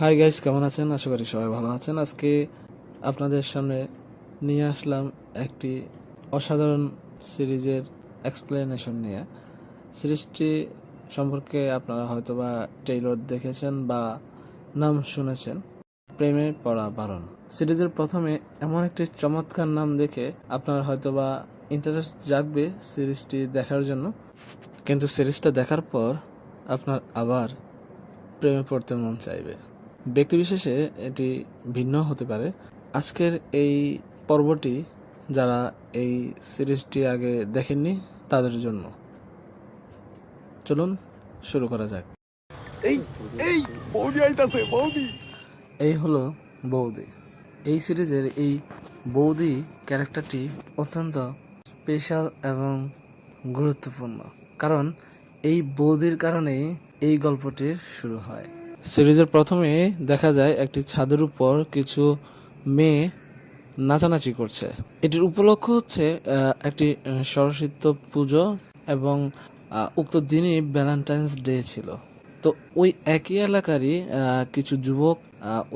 Hi guys কেমন আছেন? আশা করি সবাই ভালো আছেন। আজকে আপনাদের সামনে নিয়ে আসলাম একটি অসাধারণ সিরিজের এক্সপ্লেনেশন নিয়ে। সিরিজটি সম্পর্কে আপনারা হয়তোবা টেইলর দেখেছেন বা নাম শুনেছেন। প্রেমে পড়া বারণ। সিরিজের প্রথমে এমন একটি চমৎকার নাম দেখে আপনার হয়তোবা ইন্টারেস্ট জাগবে সিরিজটি দেখার জন্য। কিন্তু সিরিজটা দেখার পর আপনার আবার প্রেমে পড়তে মন চাইবে। ব্যক্তিবিশেষে এটি ভিন্ন হতে পারে। আজকের এই পর্বটি যারা এই সিরিজটি আগে দেখেননি তাদের জন্য। চলুন শুরু করা যাক। এই এই বৌদি আইতাছে বৌদি। এই হলো বৌদি। এই সিরিজের এই বৌদি ক্যারেক্টারটি অত্যন্ত স্পেশাল এবং গুরুত্বপূর্ণ। কারণ এই বৌদির কারণেই এই গল্পটির শুরু হয়। সিরিজের প্রথমে দেখা যায় একটি ছাদের উপর কিছু মেয়ে নাচানাচি করছে। এটির উপলক্ষ হচ্ছে একটি সরস্বতী পুজো এবং উক্ত দিনই ভ্যালেন্টাইন্স ডে ছিল। তো ওই একই এলাকারই কিছু যুবক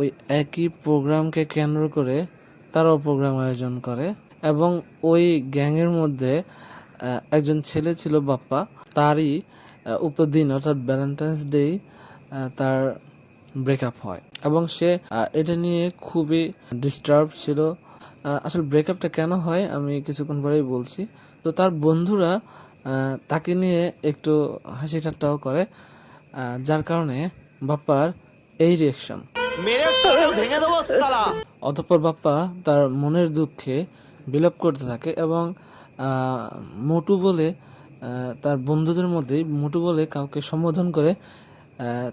ওই একই প্রোগ্রামকে কেন্দ্র করে তারাও প্রোগ্রাম আয়োজন করে এবং ওই গ্যাংয়ের মধ্যে একজন ছেলে ছিল বাপ্পা। তারই উক্ত দিন, অর্থাৎ ভ্যালেন্টাইন্স ডে তার ব্রেকআপ হয়। এবং সে এটা নিয়ে খুবই ডিস্টার্ব ছিল। আসলে ব্রেকআপটা কেন হয় আমি কিছুক্ষণ পরেই বলছি। তো তার বন্ধুরা তাকে নিয়ে একটু হাসি ঠাট্টাও করে যার কারণে বাপ্পার এই রিয়েকশন অতঃপর বাপ্পা তার মনের দুঃখে বিলাপ করতে থাকে এবং আহ, মোটু বলে তার বন্ধুদের মধ্যেই মোটু বলে কাউকে সম্বোধন করে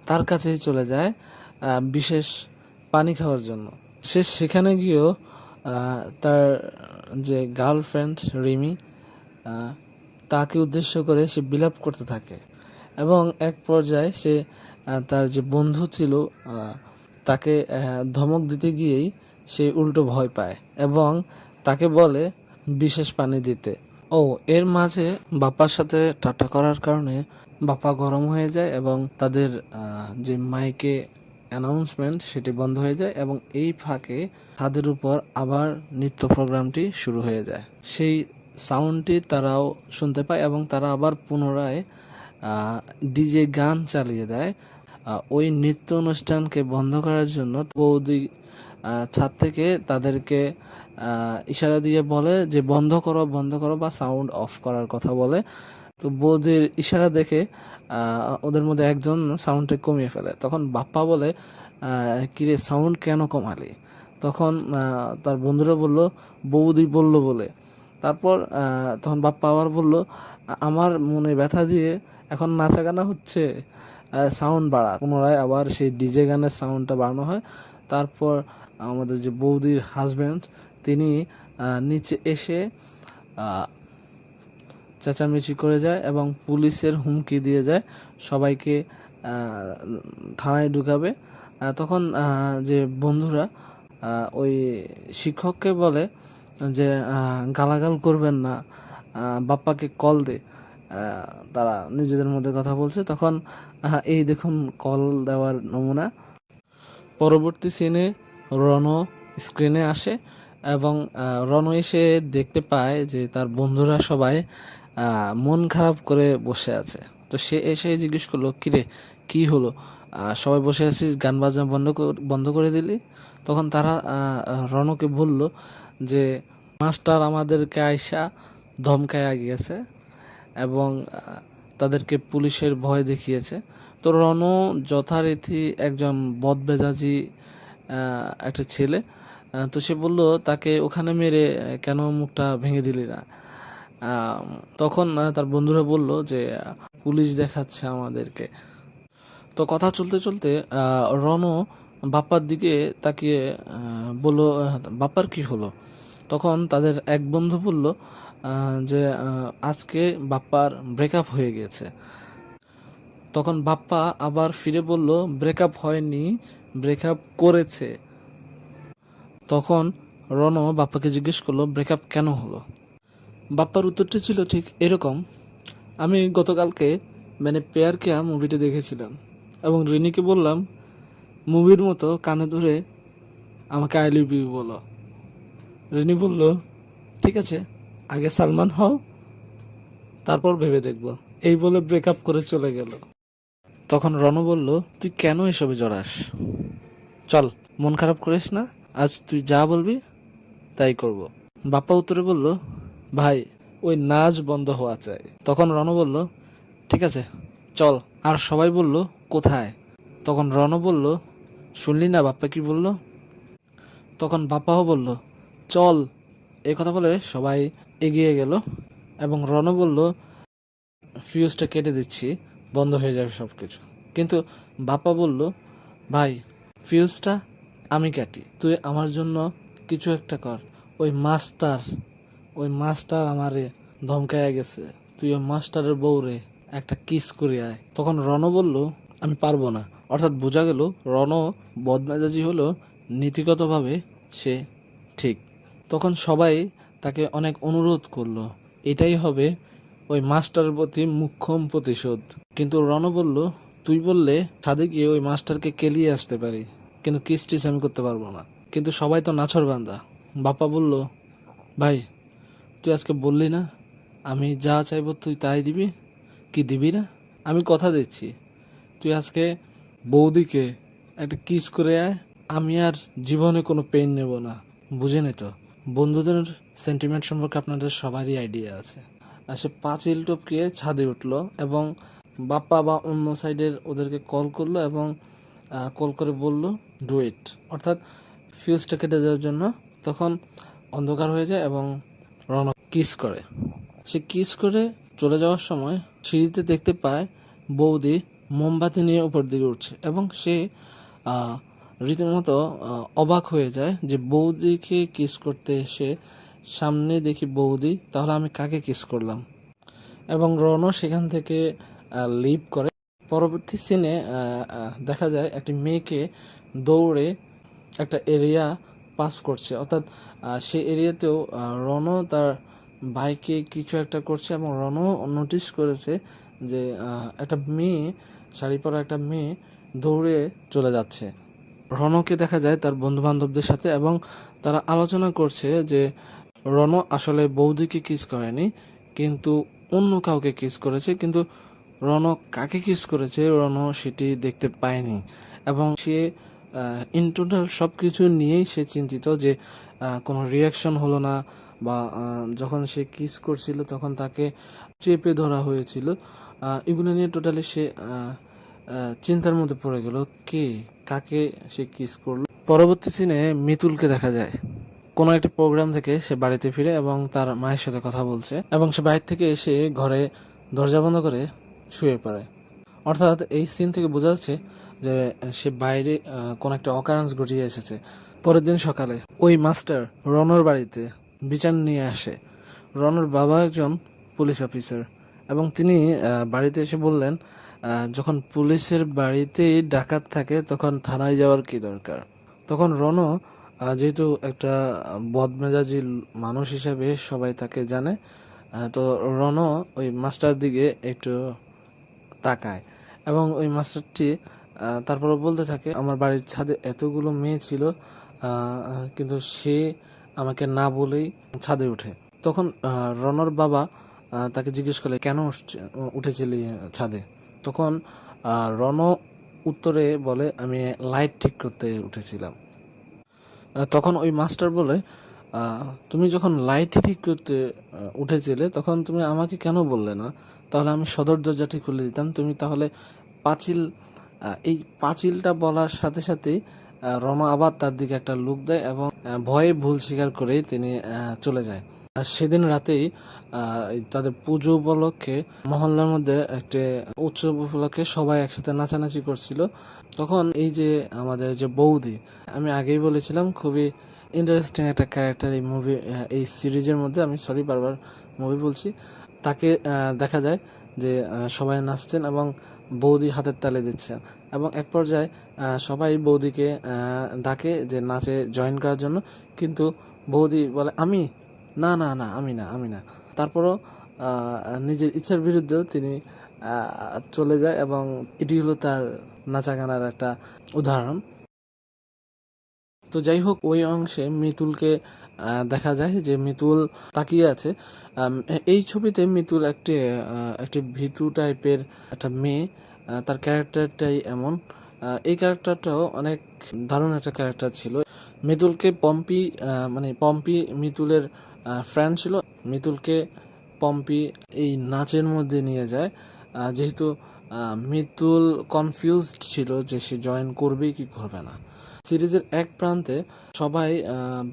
তার কাছেই চলে যায় বিশেষ পানি খাওয়ার জন্য। সে সেখানে গিয়েও তার যে গার্লফ্রেন্ড রিমি তাকে উদ্দেশ্য করে সে বিলাপ করতে থাকে এবং এক পর্যায়ে সে তার যে বন্ধু ছিল তাকে ধমক দিতে গিয়েই সে উল্টো ভয় পায় এবং তাকে বলে, বিশেষ পানি দিতে। ও, এর মাঝে বাপ্পার সাথে ঠাট্টা করার কারণে বাপ্পা গরম হয়ে যায় এবং তাদের যে মাইকে অ্যানাউন্সমেন্ট সেটি বন্ধ হয়ে যায় এবং এই ফাঁকে তাদের উপর আবার নৃত্য প্রোগ্রামটি শুরু হয়ে যায়। সেই সাউন্ডটি তারাও শুনতে পায় এবং তারা আবার পুনরায় ডিজে গান চালিয়ে দেয়। ওই নৃত্য অনুষ্ঠানকে বন্ধ করার জন্য বৌদি ছাদ থেকে তাদেরকে ইশারা দিয়ে বলে যে বন্ধ করো বন্ধ করো বা সাউন্ড অফ করার কথা বলে। তো বৌদির ইশারা দেখে ওদের মধ্যে একজন সাউন্ডটা কমিয়ে ফেলে। তখন বাপ্পা বলে কিরে সাউন্ড কেন কমালি? তখন তার বন্ধুরা বলল, বৌদি বলল বলে। তারপর তখন বাপ্পা আবার বলল, আমার মনে ব্যথা দিয়ে এখন নাচা গানা হচ্ছে সাউন্ড বাড়া পুনরায় আবার সেই ডিজে গানের সাউন্ডটা বাড়ানো হয়। তারপর, আমাদের যে বৌদির হাজব্যান্ড তিনি নিচে এসে চেঁচামেচি করে যায় এবং পুলিশের হুমকি দিয়ে যায়, সবাইকে থানায় ঢুকাবে। তখন যে বন্ধুরা ওই শিক্ষককে বলে যে গালাগাল করবেন না বাপ্পাকে কল দে। তারা নিজেদের মধ্যে কথা বলছে। তখন এই দেখুন, কল দেওয়ার নমুনা। পরবর্তী সিনে রণ স্ক্রিনে আসে এবং রণ এসে দেখতে পায় যে, তার বন্ধুরা সবাই মন খারাপ করে বসে আছে। তো সে এসে জিজ্ঞেস করল কিরে কি হলো? সবাই বসে আছিস গান বাজনা বন্ধ বন্ধ করে দিলি। তখন তারা রণকে বলল যে মাস্টার আমাদেরকে আয়সা ধমকায় গিয়েছে এবং তাদেরকে পুলিশের ভয় দেখিয়েছে। তো রণ যথারীতি একজন বদমেজাজি আহ, একটা ছেলে তো সে বলল তাকে ওখানে মেরে কেন মুখটা ভেঙে দিলি না? তখন তার বন্ধুরা বলল যে, পুলিশ দেখাচ্ছে আমাদেরকে। তো কথা চলতে চলতে রণ বাপ্পার দিকে তাকিয়ে বলল বাপ্পার কি হলো? তখন তাদের এক বন্ধু বলল যে আজকে বাপ্পার ব্রেকআপ হয়ে গেছে। তখন বাপ্পা আবার ফিরে বলল ব্রেকআপ হয়নি ব্রেকআপ করেছে। তখন রণ বাপ্পাকে জিজ্ঞেস করল ব্রেকআপ কেন হলো? বাপ্পার উত্তরটি ছিল ঠিক এরকম। আমি গতকালকে মানে পেয়ার কেয়া মুভিটি দেখেছিলাম এবং রিনিকে বললাম মুভির মতো কানে ধরে আমাকে আই লিভ ইউ বলো। রিনি বলল, ঠিক আছে, আগে সালমান হও, তারপর ভেবে দেখব। এই বলে ব্রেকআপ করে চলে গেল। তখন রণ বলল, তুই কেন এসবে জড়াস? চল, মন খারাপ করিস না, আজ তুই যা বলবি, তাই করব। বাপ্পা উত্তরে বলল ভাই, ওই নাচ বন্ধ হওয়া চাই। তখন রণ বলল, ঠিক আছে, চল। আর সবাই বলল, কোথায়? তখন রণ বলল, শুনলি না? বাপ্পা কি বলল? তখন বাপ্পাও বলল, চল। এই কথা বলে সবাই এগিয়ে গেল এবং রণ বলল, ফিউজটা কেটে দিচ্ছি, বন্ধ হয়ে যাবে সব কিছু কিন্তু বাপ্পা বলল, ভাই, ফিউজটা আমি কাটি। তুই আমার জন্য কিছু একটা কর। ওই মাস্টার ওই মাস্টার আমারে ধমকায় গেছে, তুই ওই মাস্টারের বউরে একটা কিস করে আয়। তখন রণ বলল, আমি পারব না। অর্থাৎ বোঝা গেল রণ বদমেজাজি হলো, নীতিগতভাবে সে ঠিক। তখন সবাই তাকে অনেক অনুরোধ করল, এটাই হবে ওই মাস্টারের প্রতি মুখ্যম প্রতিশোধ। কিন্তু রণ বলল, তুই বললে ছাদে গিয়ে ওই মাস্টারকে কেলিয়ে আসতে পারি, কিন্তু কিস টিস আমি করতে পারব না। কিন্তু সবাই তো নাছর বান্দা। বাপা বলল, ভাই তুই আজকে বললি না, আমি যা চাইব তুই তাই দিবি, কি দিবি না? আমি কথা দিচ্ছি, তুই আজকে বৌদিকে একটা কিস করে আয়, আমি আর জীবনে কোনো পেন নেব না, বুঝে তো? বন্ধুদের সেন্টিমেন্ট সম্পর্কে আপনাদের সবারই আইডিয়া আছে। আর সে পাঁচিল টপকিয়ে ছাদে উঠল এবং বাপ্পা বা অন্য সাইডের ওদেরকে কল করল এবং কল করে বলল ডুয়েট অর্থাৎ ফিউজটা কেটে দেওয়ার জন্য। তখন অন্ধকার হয়ে যায় এবং রণ কিস করে। সে কিস করে চলে যাওয়ার সময় সিঁড়িতে দেখতে পায় বৌদি মোমবাতি নিয়ে উপর দিকে উঠছে এবং সে রীতিমতো অবাক হয়ে যায় যে বৌদিকে কিস করতে এসে সামনে দেখি বৌদি, তাহলে আমি কাকে কিস করলাম? এবং রনও সেখান থেকে লিভ করে। পরবর্তী সিনে দেখা যায় একটি মেয়েকে দৌড়ে একটা এরিয়া পাস করছে। অর্থাৎ সে এরিয়াতেও রনও তার বাইকে কিছু একটা করছে এবং রনও নোটিশ করেছে যে একটা মেয়ে, শাড়ি পরা একটা মেয়ে দৌড়ে চলে যাচ্ছে। রনকে দেখা যায় তার বন্ধু বান্ধবদের সাথে এবং তারা আলোচনা করছে যে রণ আসলে বৌদিকে কিস করেনি, কিন্তু অন্য কাউকে কিস করেছে, কিন্তু রণ কাকে কিস করেছে রণ সেটি দেখতে পায়নি। এবং সে ইন টোটাল সব কিছু নিয়েই সে চিন্তিত যে কোনো রিয়াকশন হলো না বা যখন সে কিস করছিল তখন তাকে চেপে ধরা হয়েছিল। এগুলো নিয়ে টোটালি সে চিন্তার মধ্যে পড়ে গেল কে, কাকে সে কিস করল। পরবর্তী সিনে মিতুলকে দেখা যায়। কোনো একটি প্রোগ্রাম থেকে সে বাড়িতে ফিরে এবং তার মায়ের সাথে কথা বলছে এবং সে বাইরে থেকে এসে ঘরে দরজা বন্ধ করে শুয়ে পড়ে। অর্থাৎ এই সিন থেকে বোঝা যাচ্ছে যে সে বাইরে কোনো একটা অকারেন্স ঘটিয়ে এসেছে। পরের দিন সকালে ওই মাস্টার রনর বাড়িতে বিচার নিয়ে আসে। রনর বাবা একজন পুলিশ অফিসার এবং তিনি বাড়িতে এসে বললেন যখন পুলিশের বাড়িতেই ডাকাত থাকে তখন থানায় যাওয়ার কি দরকার? তখন আহ, যেহেতু একটা বদমেজাজি মানুষ হিসেবে সবাই তাকে জানে তো রণ ওই মাস্টার দিকে একটু তাকায় এবং ওই মাস্টারটি তারপরে বলতে থাকে, আমার বাড়ির ছাদে এতগুলো মেয়ে ছিল কিন্তু সে আমাকে না বলেই ছাদে উঠে তখন রনর বাবা তাকে জিজ্ঞেস করলে, কেন উঠছে- উঠেছিলি ছাদে? তখন রণ উত্তরে বলে, আমি লাইট ঠিক করতে উঠেছিলাম। তখন ওই মাস্টার বলে তুমি যখন লাইট ঠিক করতে উঠেছিলে, তখন তুমি আমাকে কেন বললে না? তাহলে আমি সদর দরজাটি খুলে দিতাম। তুমি তাহলে পাঁচিল এই পাঁচিলটা বলার সাথে আহ, রমা আবার তার দিকে একটা লুক দেয় এবং ভয়ে ভুল স্বীকার করেই তিনি চলে যায়। আর সেদিন রাতেই তাদের পুজো উপলক্ষে মহল্লার মধ্যে একটি উৎসব উপলক্ষে সবাই একসাথে নাচানাচি করছিল। তখন এই যে আমাদের যে বৌদি আমি আগেই বলেছিলাম খুবই ইন্টারেস্টিং একটা ক্যারেক্টার এই মুভি এই সিরিজের মধ্যে আমি সরি বারবার মুভি বলছি তাকে দেখা যায় যে সবাই নাচছেন এবং বৌদি হাতের তালে দিচ্ছে। এবং এক পর্যায়ে সবাই বৌদিকে ডাকে যে নাচে জয়েন করার জন্য। কিন্তু বৌদি বলে, আমি? না না না, আমি না আমি না। তারপরও নিজের ইচ্ছার বিরুদ্ধেও তিনি চলে যায় এবং এটি হলো তার নাচা গানার একটা উদাহরণ। তো যাই হোক, ওই অংশে মিতুলকে দেখা যায় যে মিতুল তাকিয়ে আছে। এই ছবিতে মিতুল একটি একটি ভীতু টাইপের একটা মেয়ে তার ক্যারেক্টারটাই এমন। এই ক্যারেক্টারটাও অনেক দারুণ একটা ক্যারেক্টার ছিল। মিতুলকে পম্পি মানে পম্পি মিতুলের ফ্রেন্ড ছিল। মিতুলকে পম্পি এই নাচের মধ্যে নিয়ে যায়। যেহেতু মিতুল কনফিউজড ছিল যে সে জয়েন করবে কি করবে না। সিরিজের এক প্রান্তে সবাই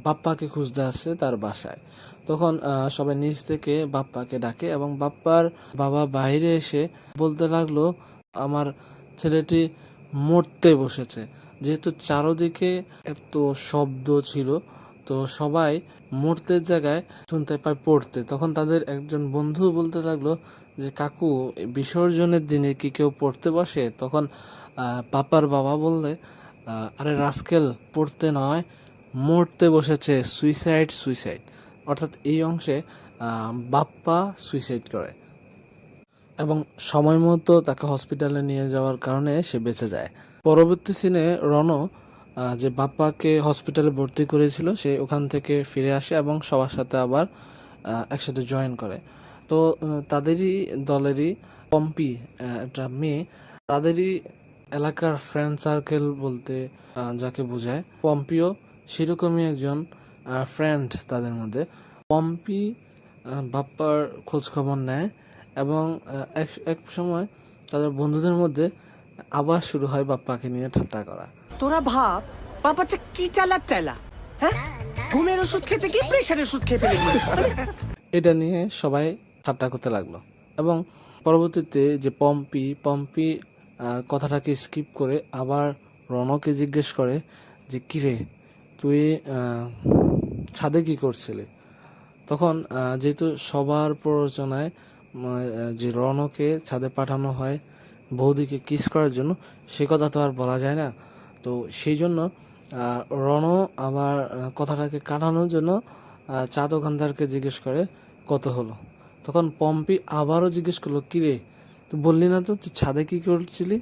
বাপ্পাকে খুঁজতে আসে তার বাসায়। তখন সবাই নিচ থেকে বাপ্পাকে ডাকে এবং বাপ্পার বাবা বাইরে এসে বলতে লাগল, আমার ছেলেটি মরতে বসেছে। যেহেতু চারোদিকে এত শব্দ ছিল, তো সবাই মরতের জায়গায় শুনতে পায় পড়তে। তখন তাদের একজন বন্ধু বলতে লাগল যে, কাকু বিসর্জনের দিনে কি কেউ পড়তে বসে? তখন পাপার বাবা বললে আরে রাস্কেল, পড়তে নয়, মরতে বসেছে সুইসাইড সুইসাইড অর্থাৎ এই অংশে বাপ্পা সুইসাইড করে। এবং সময় মতো তাকে হসপিটালে নিয়ে যাওয়ার কারণে সে বেঁচে যায়। পরবর্তী সিনে রণ যে বাপ্পাকে হসপিটালে ভর্তি করেছিল, সে ওখান থেকে ফিরে আসে এবং সবার সাথে আবার একসাথে জয়েন করে। তো তাদেরই দলেরই পম্পি একটা মেয়ে, তাদেরই এলাকার ফ্রেন্ড সার্কেল বলতে যাকে বোঝায় পম্পিও সেরকমই একজন ফ্রেন্ড তাদের মধ্যে। পম্পি বাপ্পার খোঁজখবর নেয় এবং এক এক সময় তাদের বন্ধুদের মধ্যে আবার শুরু হয় বাপ্পাকে নিয়ে ঠাট্টা করা। তোরা ভাব বাবাটা কি চালাক চালা? হ্যাঁ? ঘুমের ওষুধ খেতে গিয়ে প্রেশারের ওষুধ খেয়ে ফেলে। এটা নিয়ে সবাই ঠাট্টা করতে লাগল। এবং পরবর্তীতে যে পম্পি পম্পি কথাটাকে স্কিপ করে আবার রনকে জিজ্ঞেস করে যে, কিরে, তুই ছাদে কি করছিলি? তখন যেহেতু সবার প্ররোচনায় যে রনকে ছাদে পাঠানো হয়, বৌদিকে কিস করার জন্য, সে কথা তো আর বলা যায় না। তো সেই জন্য রণ আবার কথাটাকে কাটানোর জন্য চাঁদ চা দোকানদারকে জিজ্ঞেস করে, কত হলো? তখন পম্পি আবারও জিজ্ঞেস করল, কিরে তুই বললি না তো, তুই ছাদে কি করছিলি?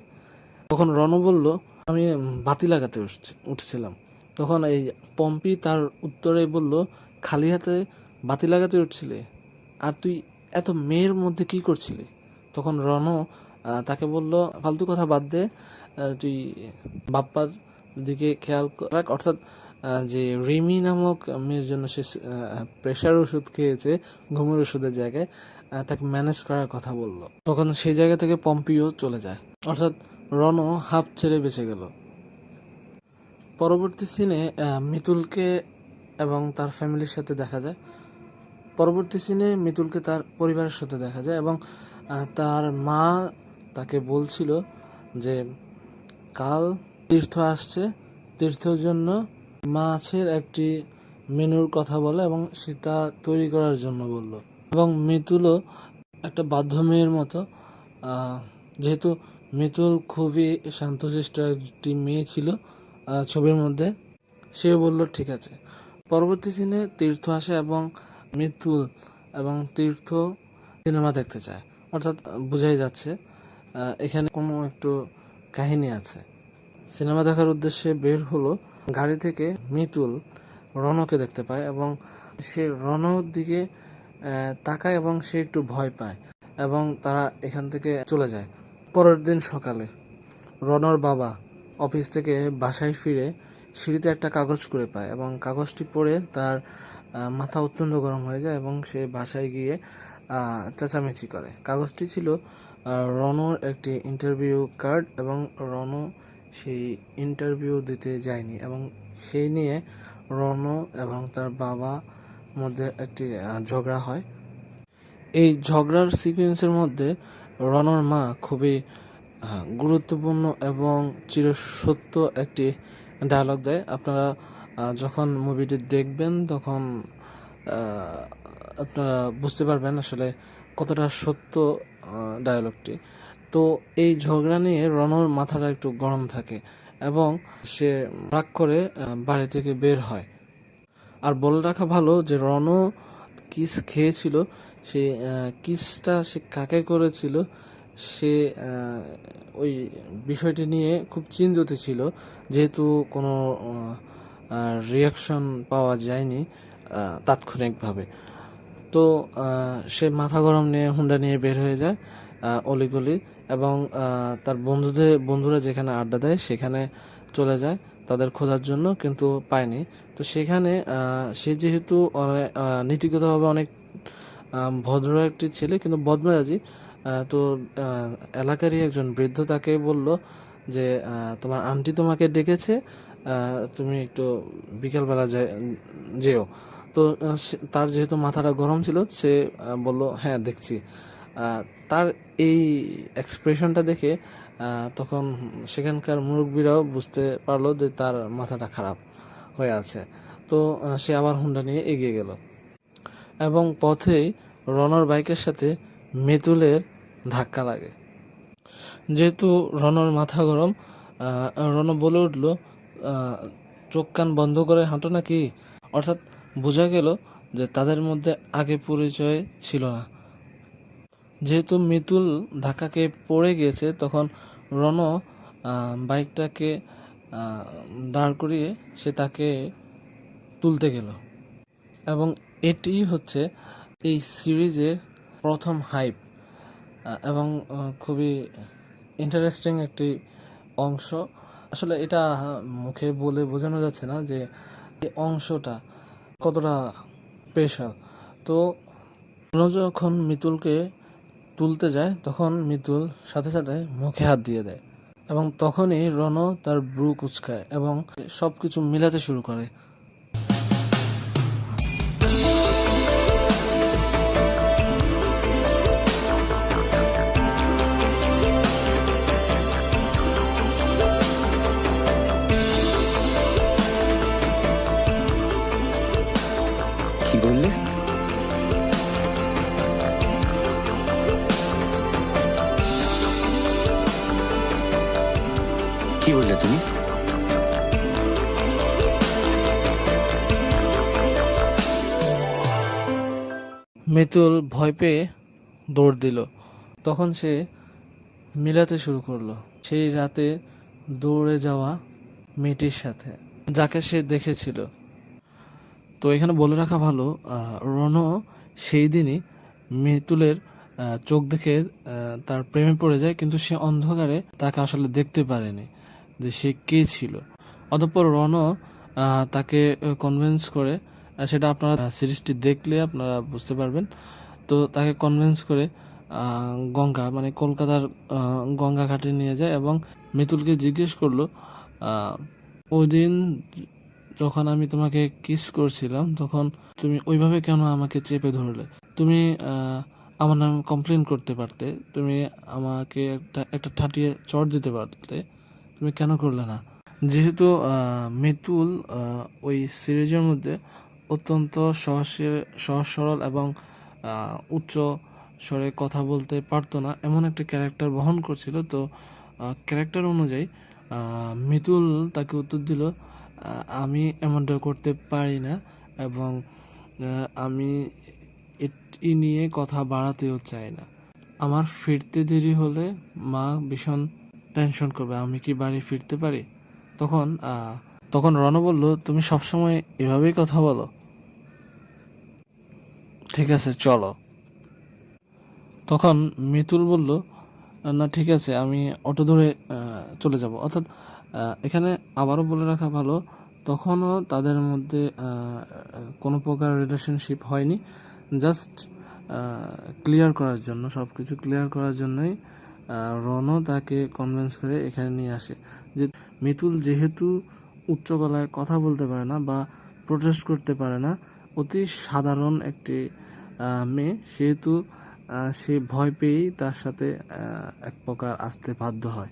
তখন রণ বলল, আমি বাতি লাগাতে উঠছি- উঠছিলাম। তখন এই পম্পি তার উত্তরে বলল, খালি হাতে বাতি লাগাতে উঠছিলি? আর তুই এত মেয়ের মধ্যে কি করছিলি? তখন রণ তাকে বলল, ফালতু কথা বাদ দে তুই বাপ্পার দিকে খেয়াল রাখ। অর্থাৎ যে রিমি নামক মেয়ের জন্য সে প্রেশার ওষুধ খেয়েছে, ঘুমের ওষুধের জায়গায় তাকে ম্যানেজ করার কথা বলল। তখন সেই জায়গা থেকে পম্পিও চলে যায়। অর্থাৎ রনও হাফ ছেড়ে বেঁচে গেল। পরবর্তী সিনে মিতুলকে এবং তার ফ্যামিলির সাথে দেখা যায়। পরবর্তী সিনে মিতুলকে তার পরিবারের সাথে দেখা যায় এবং তার মা তাকে বলছিল যে, কাল তীর্থ আসছে। তীর্থের জন্য মাছের একটি মেনুর কথা বলে এবং সেটা তৈরি করার জন্য বলল। এবং মিতুলও একটা বাধ্য মেয়ের মতো যেহেতু মিতুল খুবই শান্তশিষ্ট একটি মেয়ে ছিল ছবির মধ্যে সে বলল, ঠিক আছে। পরবর্তী সিনে তীর্থ আসে এবং মিতুল এবং তীর্থ সিনেমা দেখতে চায়। অর্থাৎ বোঝাই যাচ্ছে এখানে কোনো একটু কাহিনী আছে। সিনেমা দেখার উদ্দেশ্যে বের হলো গাড়ি থেকে মিতুল রনকে দেখতে পায় এবং সে রনর দিকে তাকায় এবং সে একটু ভয় পায় এবং তারা এখান থেকে চলে যায়। পরের দিন সকালে রনর বাবা অফিস থেকে বাসায় ফিরে সিঁড়িতে একটা কাগজ করে পায় এবং কাগজটি পড়ে তার মাথা অত্যন্ত গরম হয়ে যায় এবং সে বাসায় গিয়ে চেঁচামেচি করে। কাগজটি ছিল রনর একটি ইন্টারভিউ কার্ড এবং রন সেই ইন্টারভিউ দিতে যায়নি এবং সেই নিয়ে রন এবং তার বাবা মধ্যে একটি ঝগড়া হয়। এই ঝগড়ার সিকোয়েন্সের মধ্যে রনর মা খুবই গুরুত্বপূর্ণ এবং চিরসত্য একটি ডায়লগ দেয়। আপনারা যখন মুভিটি দেখবেন তখন আপনারা বুঝতে পারবেন আসলে কতটা সত্য ডায়লগটি তো এই ঝগড়া নিয়ে রনর মাথাটা একটু গরম থাকে এবং সে রাগ করে বাড়ি থেকে বের হয়। আর বলে রাখা ভালো যে রণ কিস খেয়েছিল, সে কিসটা সে কাকে করেছিল, সে ওই বিষয়টি নিয়ে খুব চিন্তিত ছিল। যেহেতু কোনো রিয়াকশন পাওয়া যায়নি তাৎক্ষণিকভাবে। তো সে মাথা গরম নিয়ে হুন্ডা নিয়ে বের হয়ে যায় অলিগলি। এবং তার বন্ধুদের বন্ধুরা যেখানে আড্ডা দেয় সেখানে চলে যায় তাদের খোঁজার জন্য, কিন্তু পায়নি। তো সেখানে সে যেহেতু নীতিগতভাবে অনেক ভদ্র একটি ছেলে কিন্তু বদমেজাজি তো এলাকারই একজন বৃদ্ধ তাকে বলল যে তোমার আন্টি তোমাকে ডেকেছে তুমি একটু বিকেলবেলা যেও। তো তার যেহেতু মাথাটা গরম ছিল, সে বলল হ্যাঁ দেখছি। তার এই এক্সপ্রেশনটা দেখে তখন সেখানকার মুরব্বীরাও বুঝতে পারল যে তার মাথাটা খারাপ হয়ে আছে। তো সে আবার হুন্ডা নিয়ে এগিয়ে গেল। এবং পথেই রনর বাইকের সাথে মেতুলের ধাক্কা লাগে। যেহেতু রনর মাথা গরম রন বলে উঠল চোখ কান বন্ধ করে হাঁটো নাকি? অর্থাৎ বোঝা গেল যে তাদের মধ্যে আগে পরিচয় ছিল না। যেহেতু মিতুল ধাক্কাকে পড়ে গিয়েছে, তখন রণ বাইকটাকে দাঁড় করিয়ে সে তাকে তুলতে গেল। এবং এটি হচ্ছে এই সিরিজের প্রথম হাইপ এবং খুবই ইন্টারেস্টিং একটি অংশ। আসলে এটা মুখে বলে বোঝানো যাচ্ছে না যে এই অংশটা কতটা স্পেশাল। তো যখন মিতুলকে তুলতে যায়, তখন মিতুল সাথে সাথে মুখে হাত দিয়ে দেয়। এবং তখনই রণ তার ব্রু কুচকায় এবং সব কিছু মিলাতে শুরু করে। কি বললে তুমি? মিতুল ভয় পেয়ে দৌড় দিল। তখন সে মিলাতে শুরু করল। সেই রাতে দৌড়ে যাওয়া মেয়েটির সাথে, যাকে সে দেখেছিল। তো এখানে বলে রাখা ভালো রণ সেই দিনই মিতুলের চোখ দেখে তার প্রেমে পড়ে যায়, কিন্তু সে অন্ধকারে তাকে আসলে দেখতে পারেনি। যে সে কে ছিল। অতঃপর রণ তাকে কনভিন্স করে সেটা আপনারা সিরিজটি দেখলে আপনারা বুঝতে পারবেন। তো তাকে কনভিন্স করে গঙ্গা মানে কলকাতার গঙ্গা ঘাটে নিয়ে যায় এবং মিতুলকে জিজ্ঞেস করল আহ, ওই দিন যখন আমি তোমাকে কিস করছিলাম তখন তুমি ওইভাবে কেন আমাকে চেপে ধরলে? তুমি আমার নামে কমপ্লেন করতে পারতে তুমি আমাকে একটা একটা ঠাটিয়ে চট দিতে পারতে তুমি কেন করলে না? যেহেতু মিতুল ওই সিরিজের মধ্যে অত্যন্ত সহজের সহজ সরল এবং উচ্চ স্বরে কথা বলতে পারতো না, এমন একটা ক্যারেক্টার বহন করছিল। তো ক্যারেক্টার অনুযায়ী মিতুল তাকে উত্তর দিল আমি এমনটা করতে পারি না এবং আমি এটি নিয়ে কথা বাড়াতেও চাই না। আমার ফিরতে দেরি হলে মা ভীষণ টেনশন করবে, আমি কি বাড়ি ফিরতে পারি? তখন তখন রণ বলল, তুমি সবসময় এভাবেই কথা বলো। ঠিক আছে, চলো। তখন মিতুল বলল, না, ঠিক আছে, আমি অটো ধরে চলে যাব। অর্থাৎ এখানে আবারও বলে রাখা ভালো, তখনও তাদের মধ্যে কোনো প্রকার রিলেশনশিপ হয়নি। জাস্ট ক্লিয়ার করার জন্য সব কিছু ক্লিয়ার করার জন্যই রনও তাকে কনভিন্স করে এখানে নিয়ে আসে। যে মিতুল যেহেতু উচ্চ গলায় কথা বলতে পারে না বা প্রোটেস্ট করতে পারে না, অতি সাধারণ একটি মেয়ে, সেহেতু সে ভয় পেয়েই তার সাথে এক প্রকার আসতে বাধ্য হয়।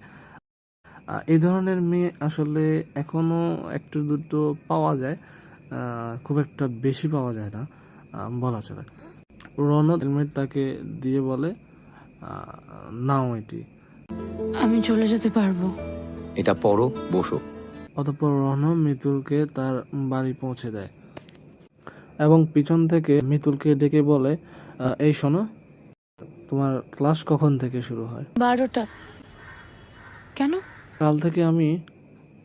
এই ধরনের মেয়ে আসলে এখনও একটু দুটো পাওয়া যায় খুব একটা বেশি পাওয়া যায় না বলা চলে। রনদ হেলমেট তাকে দিয়ে বলে নাও এটি। আমি চলে যেতে পারব। এটা পড়ো বসো। অতঃপর রণ মিতুলকে তার বাড়ি পৌঁছে দেয় এবং পিছন থেকে মিতুলকে ডেকে বলে এই শোনো তোমার ক্লাস কখন থেকে শুরু হয়? বারোটা। কেন? কাল থেকে আমি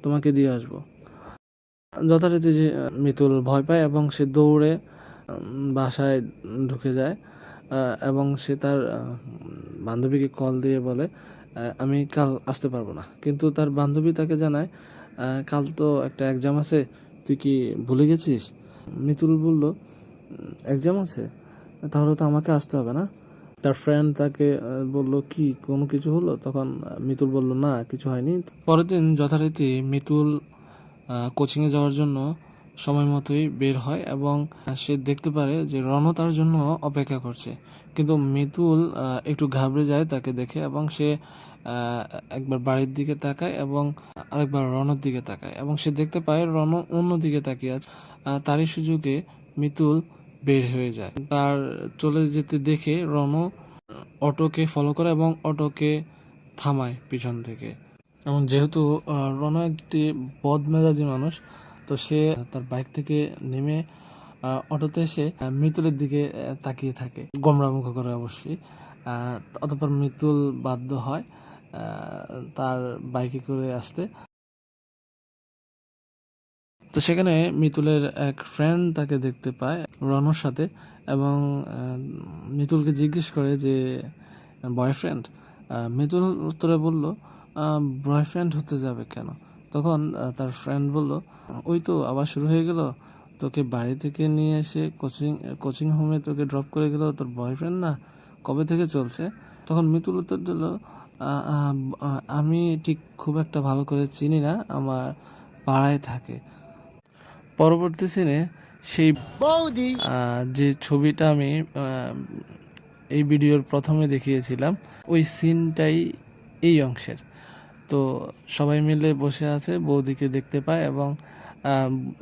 তোমাকে দিয়ে আসব। যথারীতি যে মিতুল ভয় পায় এবং সে দৌড়ে উম, বাসায় ঢুকে যায়। এবং সে তার বান্ধবীকে কল দিয়ে বলে আমি কাল আসতে পারব না। কিন্তু তার বান্ধবী তাকে জানায় কাল তো একটা এক্সাম আছে, তুই কি ভুলে গেছিস? মিতুল বলল এক্সাম আছে, তাহলে তো আমাকে আসতে হবে না? তার ফ্রেন্ড তাকে বলল, কি, কোনো কিছু হলো? তখন মিতুল বলল, না, কিছু হয়নি। পরের দিন যথারীতি মিতুল কোচিংয়ে যাওয়ার জন্য সময় মতোই বের হয় এবং সে দেখতে পারে যে রণ তার জন্য অপেক্ষা করছে। কিন্তু মিতুল একটু ঘাবড়ে যায় তাকে দেখে এবং সে একবার বাড়ির দিকে তাকায় এবং আরেকবার রণর দিকে তাকায় এবং সে দেখতে পায় রণ অন্য দিকে তাকিয়ে আছে। তারই সুযোগে মিতুল বের হয়ে যায়। তার চলে যেতে দেখে রণ অটোকে ফলো করে এবং অটোকে থামায় পিছন থেকে। এবং যেহেতু রণ একটি বদমেজাজি মানুষ তো সে তার বাইক থেকে নেমে অটোতে এসে মিতুলের দিকে তাকিয়ে থাকে। গোমরা মুখ করে অবশ্যই। অতঃপর মিতুল বাধ্য হয় তার বাইকে করে আসতে। তো সেখানে মিতুলের এক ফ্রেন্ড তাকে দেখতে পায়, রনর সাথে। এবং মিতুলকে জিজ্ঞেস করে যে বয়ফ্রেন্ড মিতুল উত্তরে বলল বয়ফ্রেন্ড হতে যাবে কেন? তখন তার ফ্রেন্ড বলল ওই তো আবার শুরু হয়ে গেল। তোকে বাড়ি থেকে নিয়ে এসে কোচিং কোচিং হোমে তোকে ড্রপ করে গেল তোর বয়ফ্রেন্ড না? কবে থেকে চলছে? তখন মিতুল উত্তর দিল "আ- আ- আ- আমি ঠিক খুব একটা ভালো করে চিনি না আমার পাড়ায় থাকে। পরবর্তী সিনে সেই বৌদি। যে ছবিটা আমি এই ভিডিওর প্রথমে দেখিয়েছিলাম ওই সিনটাই এই অংশের। তো সবাই মিলে বসে আছে, বৌদিকে দেখতে পায় এবং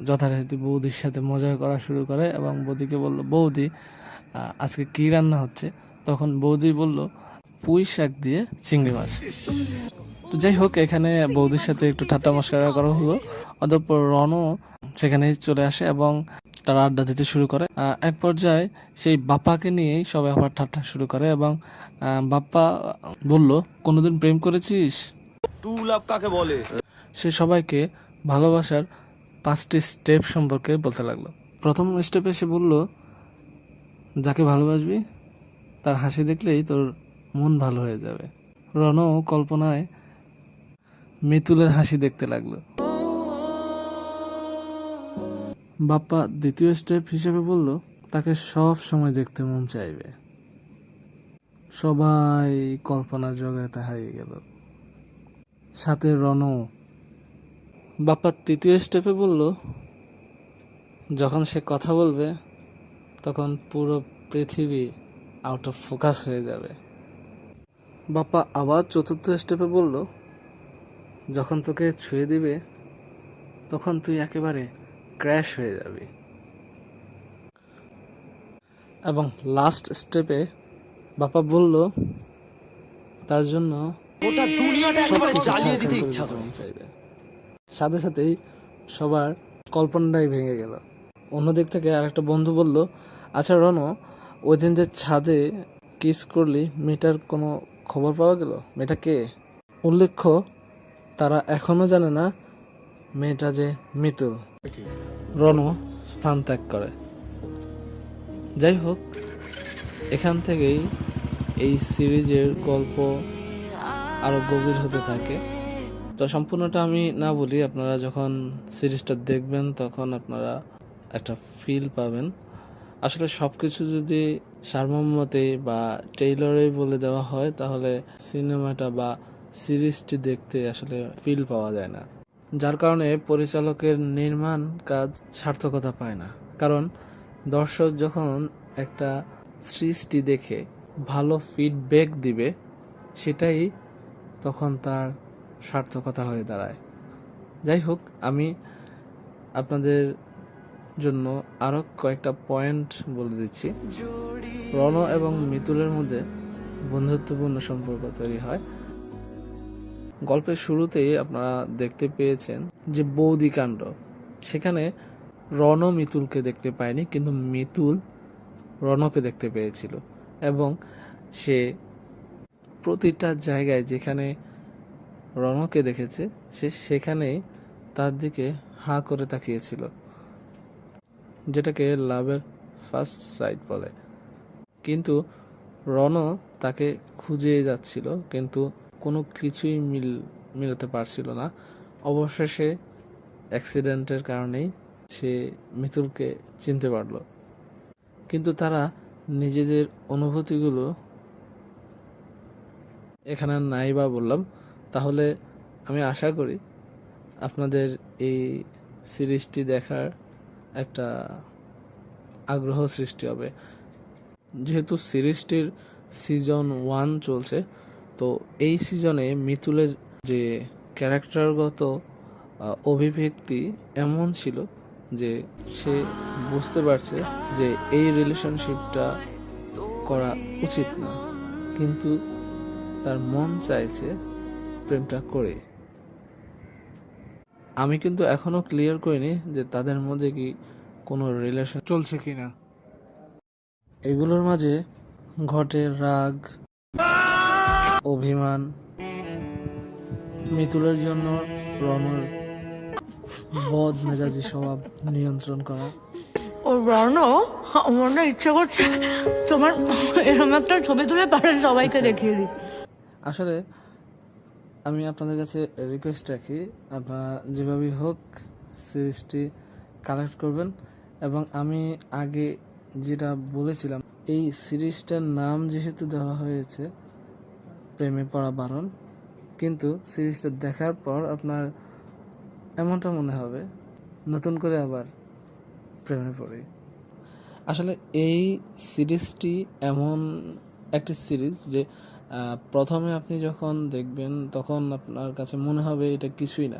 যথারীতি বৌদির সাথে মজা করা শুরু করে এবং বৌদিকে বলল, বৌদি আজকে কী রান্না হচ্ছে? তখন বৌদি বলল, পুঁই শাক দিয়ে চিংড়ি মাছ। তো যাই হোক, এখানে বৌদির সাথে একটু ঠাট্টা মস্করা করা হলো। অতঃপর রনও সেখানে চলে আসে এবং তারা আড্ডা দিতে শুরু করে। এক পর্যায়ে সেই বাপ্পাকে নিয়েই সবাই আবার ঠাট্টা শুরু করে এবং বাপ্পা বলল, কোনোদিন প্রেম করেছিস? টু লাভ কাকে বলে? সে সবাইকে ভালোবাসার পাঁচটি স্টেপ সম্পর্কে বলতে লাগল। প্রথম স্টেপে সে বলল, যাকে ভালোবাসবি, তার হাসি দেখলেই তোর মন ভালো হয়ে যাবে। রণ কল্পনায় মিতুলের হাসি দেখতে লাগল। বাপ্পা দ্বিতীয় স্টেপ হিসেবে বলল, তাকে সব সময় দেখতে মন চাইবে। সবাই কল্পনার জগতে হারিয়ে গেল। সাথে রণ বাপ্পা তৃতীয় স্টেপে বলল, যখন সে কথা বলবে, তখন পুরো পৃথিবী আউট অফ ফোকাস হয়ে যাবে। বাপ্পা আবার চতুর্থ স্টেপে বলল, যখন তোকে ছুঁয়ে দিবে, তখন তুই একেবারে ক্র্যাশ হয়ে যাবি। এবং লাস্ট স্টেপে বাপা বলল, তার জন্য গোটা দুনিয়াটা জ্বালিয়ে দিতে ইচ্ছা করে। সাথে সাথেই সবার কল্পনাটাই ভেঙে গেল। অন্যদিক থেকে আরেকটা বন্ধু বলল আচ্ছা রণ ওই দিন যে ছাদে কিস করলি, মেয়েটার কোনো খবর পাওয়া গেল? মেয়েটা কে? উল্লেখ্য, তারা এখনও জানে না মেয়েটা যে মৃত্যু রণ স্থান ত্যাগ করে। যাই হোক, এখান থেকেই এই সিরিজের গল্প আরও গভীর হতে থাকে। তো সম্পূর্ণটা আমি না বলি, আপনারা যখন সিরিজটা দেখবেন তখন আপনারা একটা ফিল পাবেন। আসলে সব কিছু যদি সারমর্মতে বা টেইলরে বলে দেওয়া হয়, তাহলে সিনেমাটা বা সিরিজটি দেখতে আসলে ফিল পাওয়া যায় না। যার কারণে পরিচালকের নির্মাণ কাজ সার্থকতা পায় না। কারণ দর্শক যখন একটা সৃষ্টি দেখে ভালো ফিডব্যাক দিবে, সেটাই তখন তার সার্থকতা হয়ে দাঁড়ায়। যাই হোক, আমি আপনাদের জন্য আরও কয়েকটা পয়েন্ট বলে দিচ্ছি। রণ এবং মিতুলের মধ্যে বন্ধুত্বপূর্ণ সম্পর্ক তৈরি হয়। গল্পের শুরুতেই আপনারা দেখতে পেয়েছেন যে বৌদি কাণ্ড। সেখানে রণ মিতুলকে দেখতে পায়নি, কিন্তু মিতুল রণকে দেখতে পেয়েছিল এবং সে প্রতিটা জায়গায় যেখানে রনকে দেখেছে, সে সেখানেই তার দিকে হাঁ করে তাকিয়েছিল, যেটাকে লাভের ফার্স্ট সাইট বলে। কিন্তু রণ তাকে খুঁজে যাচ্ছিল, কিন্তু কোনো কিছুই মিল, মিলাতে পারছিল না। অবশেষে অ্যাক্সিডেন্টের কারণেই সে মিতুলকে চিনতে পারল। কিন্তু তারা নিজেদের অনুভূতিগুলো এখানে নাই বা বললাম, তাহলে আমি আশা করি আপনাদের এই সিরিজটি দেখার একটা আগ্রহ সৃষ্টি হবে। যেহেতু সিরিজটির সিজন ওয়ান চলছে, তো এই সিজনে মিতুলের যে ক্যারেক্টারগত অভিব্যক্তি এমন ছিল যে সে বুঝতে পারছে যে এই রিলেশনশিপটা করা উচিত না। কিন্তু তার মন চাইছে প্রেমটা করে। আমি কিন্তু এখনও ক্লিয়ার করিনি যে তাদের মধ্যে কি কোনো রিলেশন চলছে কিনা। এগুলোর মাঝে ঘটে রাগ, অভিমান, মিতুলের জন্য রণর বদ মেজাজি স্বভাব নিয়ন্ত্রণ করা। ও রণ, আমার না ইচ্ছে করছে তোমার এরকম একটা ছবি তুলে পাড়ার সবাইকে দেখিয়ে দিই। আসলে আমি আপনাদের কাছে রিকোয়েস্ট রাখি, আপনারা যেভাবেই হোক সিরিজটি কালেক্ট করবেন এবং আমি আগে যেটা বলেছিলাম, এই সিরিজটার নাম যেহেতু দেওয়া হয়েছে, প্রেমে পড়া বারণ, কিন্তু সিরিজটা দেখার পর আপনার এমনটা মনে হবে, নতুন করে আবার প্রেমে পড়ি। আসলে এই সিরিজটি এমন একটি সিরিজ যে প্রথমে আপনি যখন দেখবেন, তখন আপনার কাছে মনে হবে এটা কিছুই না।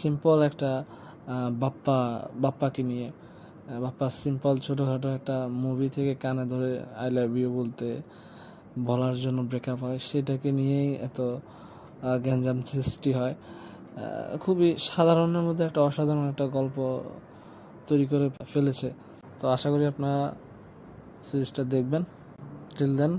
সিম্পল একটা বাপ্পা, বাপ্পাকে নিয়ে। বাপ্পা সিম্পল ছোটোখাটো একটা মুভি থেকে কানে ধরে আই লাভ ইউ বলতে বলার জন্য ব্রেকআপ হয়। সেটাকে নিয়েই এত গ্যাঞ্জাম সৃষ্টি হয়। খুবই সাধারণের মধ্যে একটা অসাধারণ একটা গল্প তৈরি করে ফেলেছে। তো আশা করি আপনারা সিরিজটা দেখবেন। Till then